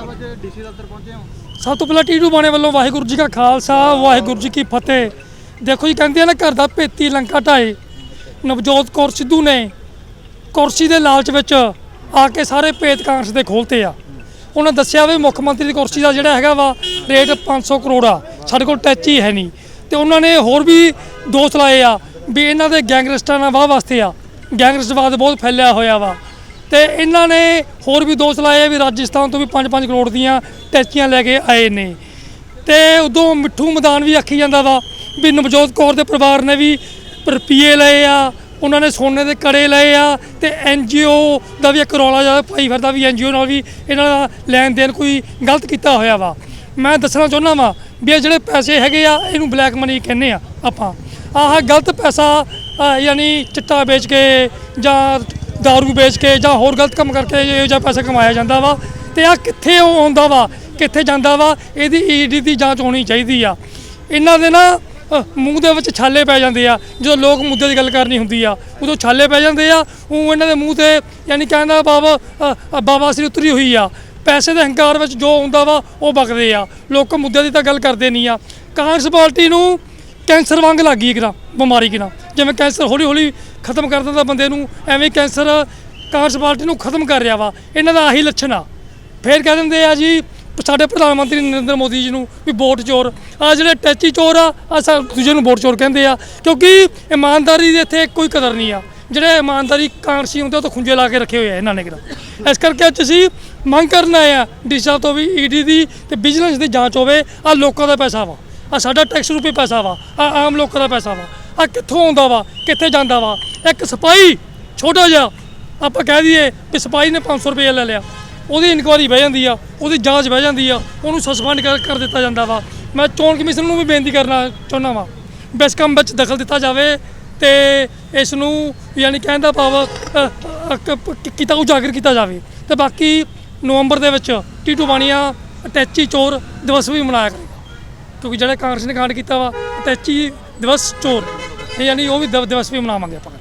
ਸਾਹਿਬ ਅੱਜ ਡੀਸੀ ਦਫ਼ਤਰ ਪਹੁੰਚੇ ਹੋ? ਸਭ ਤੋਂ ਪਹਿਲਾਂ ਟੀਟੂ ਬਾਣੇ ਵੱਲੋਂ ਵਾਹਿਗੁਰੂ ਜੀ ਕਾ ਖਾਲਸਾ, ਵਾਹਿਗੁਰੂ ਜੀ ਕੀ ਫਤਿਹ। ਦੇਖੋ ਜੀ ਕਹਿੰਦੇ ਆ ਨਾ ਘਰ ਦਾ ਭੇਤੀ ਲੰਕਾ ਢਾਏ। ਨਵਜੋਤ ਕੌਰ ਸਿੱਧੂ ਨੇ ਕੁਰਸੀ ਦੇ ਲਾਲਚ ਵਿੱਚ ਆ ਕੇ ਸਾਰੇ ਭੇਤ ਕਾਂਗਰਸ ਦੇ ਖੋਲਤੇ ਆ। ਉਹਨਾਂ ਦੱਸਿਆ ਵੀ ਮੁੱਖ ਮੰਤਰੀ ਦੀ ਕੁਰਸੀ ਦਾ ਜਿਹੜਾ ਹੈਗਾ ਵਾ, ਰੇਟ 500 ਕਰੋੜ ਆ। ਸਾਡੇ ਕੋਲ ਟੱਚ ਹੀ ਹੈ ਨਹੀਂ। ਤੇ ਉਹਨਾਂ ਨੇ ਹੋਰ ਵੀ ਦੋਸ਼ ਲਾਏ ਆ ਵੀ ਇਹਨਾਂ ਦੇ ਗੈਂਗਸਟਰਾਂ ਨਾਲ ਵਾਹ ਵਾਸਤੇ ਆ। ਗੈਂਗਸਟਰਵਾਦ ਬਹੁਤ ਫੈਲਿਆ ਹੋਇਆ ਵਾ। ਤੇ ਇਹਨਾਂ ਨੇ ਹੋਰ ਵੀ ਦੋਸ਼ ਲਾਏ ਵੀ ਰਾਜਸਥਾਨ ਤੋਂ ਵੀ 5-5 ਕਰੋੜ ਦੀਆਂ ਟੈਚੀਆਂ ਲੈ ਕੇ ਆਏ ਨੇ। ਤੇ ਉਦੋਂ ਮਿੱਠੂ ਮੈਦਾਨ ਵੀ ਆਖੀ ਜਾਂਦਾ ਵਾ ਵੀ ਨਵਜੋਤ ਕੌਰ ਦੇ ਪਰਿਵਾਰ ਨੇ ਵੀ ਰੁਪਈਏ ਲਏ ਆ, ਉਹਨਾਂ ਨੇ ਸੋਨੇ ਦੇ ਕੜੇ ਲਏ ਆ ਤੇ ਐਨਜੀਓ ਦਾ ਵੀ ਇੱਕ ਰੌਲਾ ਜਿਹਾ ਪਾਈ ਫਿਰਦਾ ਵੀ ਐਨਜੀਓ ਨਾਲ ਵੀ ਇਹਨਾਂ ਦਾ ਲੈਣ ਦੇਣ ਕੋਈ ਗਲਤ ਕੀਤਾ ਹੋਇਆ ਵਾ। ਮੈਂ ਦੱਸਣਾ ਚਾਹੁੰਦਾ ਵਾਂ ਵੀ ਇਹ ਜਿਹੜੇ ਪੈਸੇ ਹੈਗੇ ਆ, ਇਹਨੂੰ ਬਲੈਕ ਮਨੀ ਕਹਿੰਦੇ ਆ ਆਪਾਂ। ਆਹ ਗਲਤ ਪੈਸਾ ਯਾਨੀ ਚਿੱਟਾ ਵੇਚ ਕੇ ਜਾਂ ਦਾਰੂ ਵੇਚ ਕੇ ਜਾਂ ਹੋਰ ਗਲਤ ਕੰਮ ਕਰਕੇ ਇਹੋ ਜਿਹਾ ਪੈਸਾ ਕਮਾਇਆ ਜਾਂਦਾ ਵਾ ਤੇ ਆ ਕਿੱਥੇ ਉਹ ਆਉਂਦਾ ਵਾ ਕਿੱਥੇ ਜਾਂਦਾ ਵਾ ਇਹਦੀ ਈਡੀ ਦੀ ਜਾਂਚ ਹੋਣੀ ਚਾਹੀਦੀ ਆ ਇਹਨਾਂ ਦੇ ਨਾ ਅਹ, ਮੂੰਹ ਦੇ ਵਿੱਚ ਛਾਲੇ ਪੈ ਜਾਂਦੇ ਆ ਜਦੋਂ ਲੋਕ ਮੁੱਦੇ ਦੀ ਗੱਲ ਕਰਨੀ ਹੁੰਦੀ ਆ ਉਦੋਂ ਛਾਲੇ ਪੈ ਜਾਂਦੇ ਆ ਉਹ ਇਹਨਾਂ ਦੇ ਮੂੰਹ ਤੇ ਯਾਨੀ ਕਹਿੰਦਾ ਬਾਬਾ ਅਹ, ਅਹ, ਬਾਬਾ ਸ੍ਰੀ ਉਤਰੀ ਹੋਈ ਆ ਪੈਸੇ ਦੇ ਹੰਕਾਰ ਵਿੱਚ ਜੋ ਆਉਂਦਾ ਵਾ ਉਹ ਬਕਦੇ ਆ ਲੋਕ ਮੁੱਦੇ ਦੀ ਤਾਂ ਗੱਲ ਕਰਦੇ ਨਹੀਂ ਆ ਕਾਂਗਰਸ ਪਾਰਟੀ ਨੂੰ ਕੈਂਸਰ ਵਾਂਗ ਲੱਗ ਲੱਗੀ ਕਿਰਾ ਬਿਮਾਰੀ ਕਿਰਾ ਜਿਵੇਂ ਕੈਂਸਰ ਹੌਲੀ ਹੌਲੀ ਖਤਮ ਕਰ ਦਿੰਦਾ ਬੰਦੇ ਨੂੰ, ਐਵੇਂ ਕੈਂਸਰ ਕਾਂਗਰਸ ਪਾਰਟੀ ਨੂੰ ਖਤਮ ਕਰ ਰਿਹਾ ਵਾ। ਇਹਨਾਂ ਦਾ ਆਹੀ ਲੱਛਣ ਆ। ਫੇਰ ਕਹਿ ਦਿੰਦੇ ਆ ਜੀ, ਸਾਡੇ ਪ੍ਰਧਾਨ ਮੰਤਰੀ ਨਰਿੰਦਰ ਮੋਦੀ ਜੀ ਨੂੰ ਵੀ ਵੋਟ ਚੋਰ। ਆ ਜਿਹੜੇ ਟੈਚੀ ਚੋਰ ਆ ਆ ਦੂਜੇ ਨੂੰ ਵੋਟ ਚੋਰ ਕਹਿੰਦੇ ਆ। ਕਿਉਂਕਿ ਇਮਾਨਦਾਰੀ ਦੀ ਇੱਥੇ ਕੋਈ ਕਦਰ ਨਹੀਂ ਆ। ਜਿਹੜੇ ਇਮਾਨਦਾਰੀ ਕਾਂਗਰਸੀ ਹੁੰਦੇ ਉਹ ਤਾਂ ਖੁੰਝੇ ਲਾ ਕੇ ਰੱਖੇ ਹੋਏ ਆ ਇਹਨਾਂ ਨੇ ਕਿਰਾ ਇਸ ਕਰਕੇ ਅੱਜ ਅਸੀਂ ਮੰਗ ਕਰਨ ਆਏ ਆ, ਡੀ ਤੋਂ ਵੀ ਈਡੀ ਦੀ ਤੇ ਵਿਜੀਲੈਂਸ ਦੀ ਜਾਂਚ ਹੋਵੇ, ਆ ਲੋਕਾਂ ਦਾ ਪੈਸਾ ਵਾ। ਆ ਸਾਡਾ ਟੈਕਸ ਰੂਪੀ ਪੈਸਾ ਵਾ, ਆ ਆਮ ਲੋਕਾਂ ਦਾ ਪੈਸਾ ਵਾ, ਆ ਕਿੱਥੋਂ ਆਉਂਦਾ ਵਾ, ਕਿੱਥੇ ਜਾਂਦਾ ਵਾ? ਇੱਕ ਸਿਪਾਹੀ ਛੋਟਾ ਜਿਹਾ, ਆਪਾਂ ਕਹਿ ਦਈਏ ਕਿ ਸਿਪਾਹੀ ਨੇ 500 ਰੁਪਏ ਲੈ ਲਿਆ, ਉਹਦੀ ਇਨਕੁਆਰੀ ਬਹਿ ਜਾਂਦੀ ਆ, ਉਹਦੀ ਜਾਂਚ ਬਹਿ ਜਾਂਦੀ ਆ, ਉਹਨੂੰ ਸਸਪੈਂਡ ਕਰ ਕਰ ਦਿੱਤਾ ਜਾਂਦਾ ਵਾ। ਮੈਂ ਚੋਣ ਕਮਿਸ਼ਨ ਨੂੰ ਵੀ ਬੇਨਤੀ ਕਰਨਾ ਚਾਹੁੰਦਾ ਵਾਂ, ਵੀ ਕੰਮ ਵਿੱਚ ਦਖਲ ਦਿੱਤਾ ਜਾਵੇ ਤੇ ਇਸ ਨੂੰ ਯਾਨੀ ਕਹਿੰਦਾ ਭਾਵ ਕੀਤਾ, ਉਜਾਗਰ ਕੀਤਾ ਜਾਵੇ। ਤੇ ਬਾਕੀ ਨਵੰਬਰ ਦੇ ਵਿੱਚ ਟੀਟੂ ਬਾਣੀਆ, ਅਟੈਚੀ ਚੋਰ ਦਿਵਸ ਵੀ ਮਨਾਇਆ ਕਰੇ। ਕਿਉਂਕਿ ਜਿਹੜਾ ਕਾਂਗਰਸ ਨੇ ਕਾਂਡ ਕੀਤਾ ਵਾ ਅਟੈਚੀ ਦਿਵਸ ਚੋਰ। ਇਹ ਯਾਨੀ ਉਹ ਵੀ ਦਿਵ- ਦਿਵਸ ਵੀ ਮਨਾਵਾਂਗੇ ਆਪਾਂ।